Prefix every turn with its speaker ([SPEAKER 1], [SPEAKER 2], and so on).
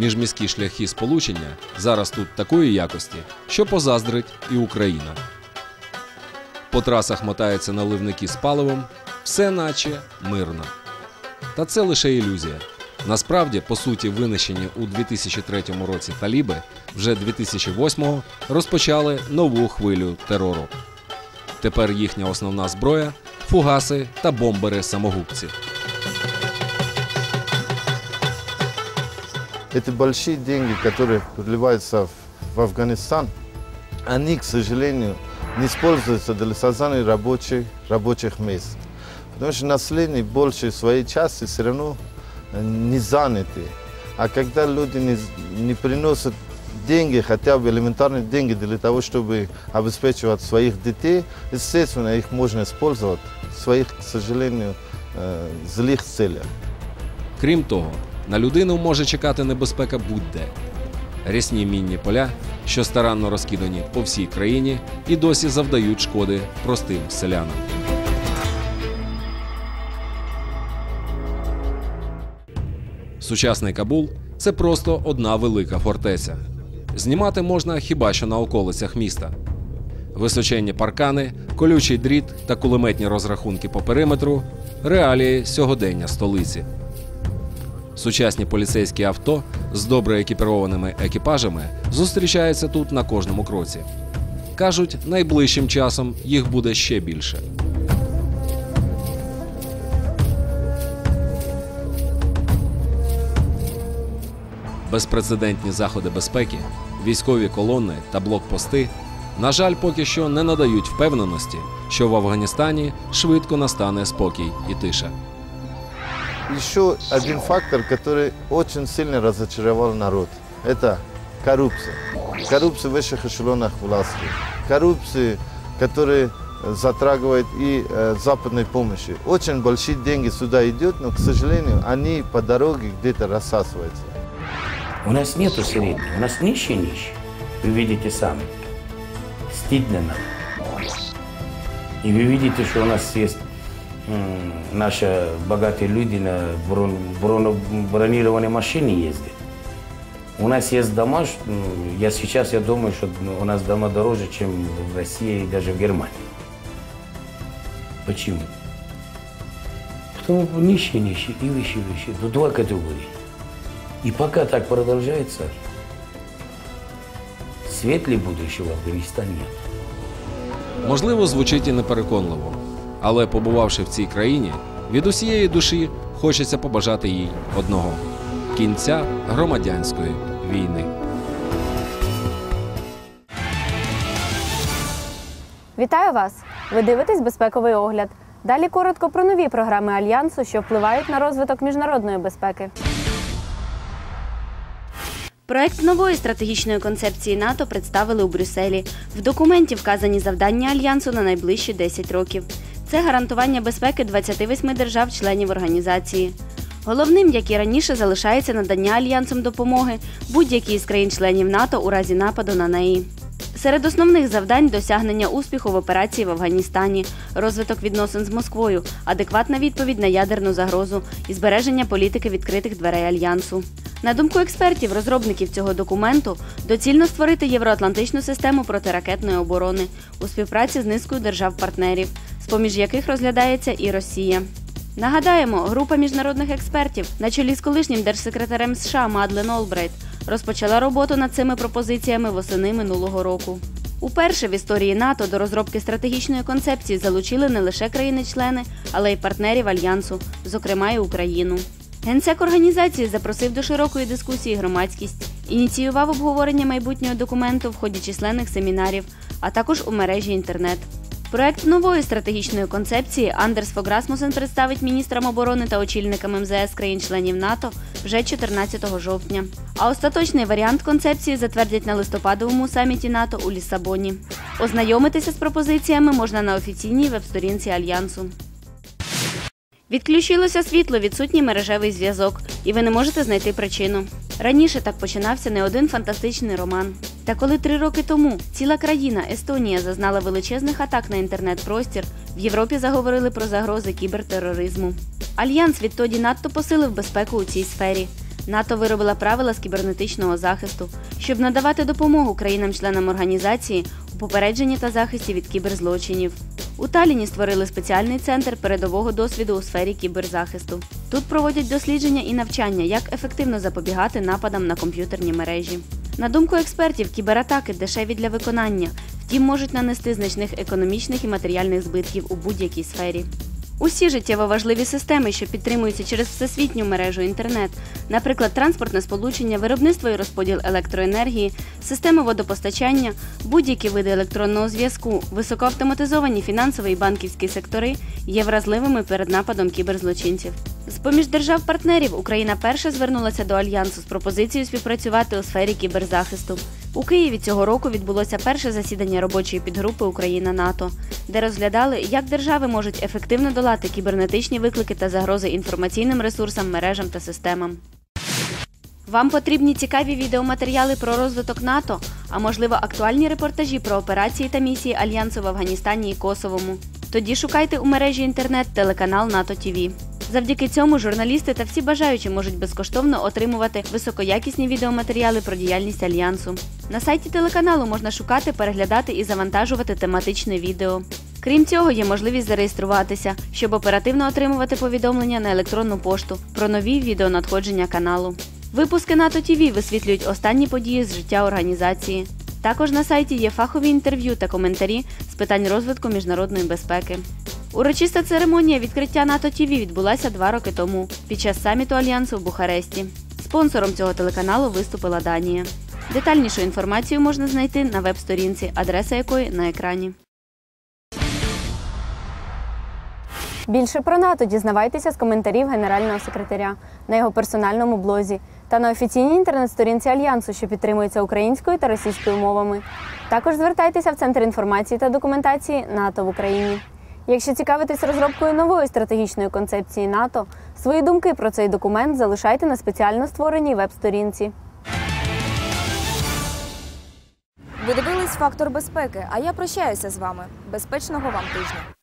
[SPEAKER 1] Міжміські шляхи сполучення зараз тут такої якості, що позаздрить і Україна. По трасах мотаються наливники з паливом, все наче мирно. Та це лише ілюзія. Насправді, по суті, винищені у 2003 році таліби вже 2008-го розпочали нову хвилю терору. Тепер їхня основна зброя фугаси та бомбери-самогубці.
[SPEAKER 2] Эти большие деньги, которые вливаются в, Афганистан, они, к сожалению, не используются для создания рабочих, рабочих мест. Потому что население большей своей части все равно э, не заняты. А когда люди не, не приносят деньги, хотя бы элементарные деньги для того, чтобы обеспечивать своих детей, естественно, их можно использовать в своих, к сожалению, э, злых целях.
[SPEAKER 1] Крім того, на людину може чекати небезпека будь-де. Рясні мінні поля, що старанно розкидані по всій країні, і досі завдають шкоди простим селянам. Сучасний Кабул це просто одна велика фортеця. Знімати можна хіба що на околицях міста. Височенні паркани, колючий дріт та кулеметні розрахунки по периметру реалії сьогодення столиці. Сучасні поліцейські авто з добре екіпірованими екіпажами зустрічаються тут на кожному кроці. Кажуть, найближчим часом їх буде ще більше. Безпрецедентні заходи безпеки, військові колони та блокпости, на жаль, поки що не надають впевненості, що в Афганістані швидко настане спокій і тиша.
[SPEAKER 2] Еще один фактор, который очень сильно разочаровал народ, это коррупция. Коррупция в высших эшелонах власти. Коррупция, которая э, затрагивает и э, западной помощи. Очень большие деньги сюда идут, но, к сожалению, они по дороге где-то рассасываются.
[SPEAKER 3] У нас нету среднего, у нас нищий нищий. Вы видите сами. Стыдно нам. И вы видите, что у нас есть наши богатые люди на брон, броно- бронированной машине ездят. У нас есть дома, я сейчас я думаю, что у нас дома дороже, чем в России и даже в Германии. Почему? Потому что нищие, нищие и выше, выше. Тут два категории. И пока так продолжается, светлее будущего в Афганистане нет.
[SPEAKER 1] Можливо, звучить і непереконливо, але побувавши в цій країні, від усієї душі хочеться побажати їй одного кінця громадянської війни.
[SPEAKER 4] Вітаю вас! Ви дивитесь безпековий огляд. Далі коротко про нові програми альянсу, що впливають на розвиток міжнародної безпеки.
[SPEAKER 5] Проект нової стратегічної концепції НАТО представили у Брюсселі. В документі вказані завдання альянсу на найближчі 10 років. Це гарантування безпеки 28 держав-членів організації. Головним, як і раніше, залишається надання альянсом допомоги будь-якій з країн-членів НАТО у разі нападу на неї. Серед основних завдань досягнення успіху в операції в Афганістані, розвиток відносин з Москвою, адекватна відповідь на ядерну загрозу і збереження політики відкритих дверей альянсу. На думку експертів, розробників цього документу, доцільно створити євроатлантичну систему протиракетної оборони у співпраці з низкою держав-партнерів, поміж яких розглядається і Росія. Нагадаємо, група міжнародних експертів на чолі з колишнім держсекретарем США Мадлен Олбрайт розпочала роботу над цими пропозиціями восени минулого року. Уперше в історії НАТО до розробки стратегічної концепції залучили не лише країни-члени, але й партнерів альянсу, зокрема й Україну. Генсек організації запросив до широкої дискусії громадськість, ініціював обговорення майбутнього документу в ході численних семінарів, а також у мережі інтернет. Проект нової стратегічної концепції Андерс Фог Расмусен представить міністрам оборони та очільникам МЗС країн-членів НАТО вже 14 жовтня. А остаточний варіант концепції затвердять на листопадовому саміті НАТО у Лісабоні. Ознайомитися з пропозиціями можна на офіційній веб-сторінці Альянсу. Відключилося світло, відсутній мережевий зв'язок, і ви не можете знайти причину. Раніше так починався не один фантастичний роман. Та коли три роки тому ціла країна Естонія зазнала величезних атак на інтернет-простір, в Європі заговорили про загрози кібертероризму. Альянс відтоді надто посилив безпеку у цій сфері. НАТО виробила правила з кібернетичного захисту, щоб надавати допомогу країнам-членам організації у попередженні та захисті від кіберзлочинів. У Таліні створили спеціальний центр передового досвіду у сфері кіберзахисту. Тут проводять дослідження і навчання, як ефективно запобігати нападам на комп'ютерні мережі. На думку експертів, кібератаки дешеві для виконання, втім можуть нанести значних економічних і матеріальних збитків у будь-якій сфері. Усі життєво важливі системи, що підтримуються через всесвітню мережу інтернет, наприклад, транспортне сполучення, виробництво і розподіл електроенергії, системи водопостачання, будь-які види електронного зв'язку, високоавтоматизовані фінансові і банківські сектори є вразливими перед нападом кіберзлочинців. З поміж держав-партнерів Україна перша звернулася до альянсу з пропозицією співпрацювати у сфері кіберзахисту. У Києві цього року відбулося перше засідання робочої підгрупи Україна НАТО, де розглядали, як держави можуть ефективно долати кібернетичні виклики та загрози інформаційним ресурсам, мережам та системам. Вам потрібні цікаві відеоматеріали про розвиток НАТО, а можливо актуальні репортажі про операції та місії Альянсу в Афганістані і Косовому. Тоді шукайте у мережі інтернет телеканал НАТО ТІВІ. Завдяки цьому журналісти та всі бажаючі можуть безкоштовно отримувати високоякісні відеоматеріали про діяльність альянсу. На сайті телеканалу можна шукати, переглядати і завантажувати тематичне відео. Крім цього, є можливість зареєструватися, щоб оперативно отримувати повідомлення на електронну пошту про нові відеонадходження каналу. Випуски НАТО ТІВІ висвітлюють останні події з життя організації. Також на сайті є фахові інтерв'ю та коментарі з питань розвитку міжнародної безпеки. Урочиста церемонія відкриття НАТО ТІВІ відбулася два роки тому під час саміту Альянсу в Бухаресті. Спонсором цього телеканалу виступила Данія. Детальнішу інформацію можна знайти на веб-сторінці, адреса якої на екрані.
[SPEAKER 4] Більше про НАТО дізнавайтеся з коментарів генерального секретаря на його персональному блозі та на офіційній інтернет-сторінці Альянсу, що підтримується українською та російською мовами. Також звертайтеся в Центр інформації та документації НАТО в Україні. Якщо цікавитесь розробкою нової стратегічної концепції НАТО, свої думки про цей документ залишайте на спеціально створеній веб-сторінці.
[SPEAKER 6] Ви дивились фактор безпеки, а я прощаюся з вами. Безпечного вам тижня.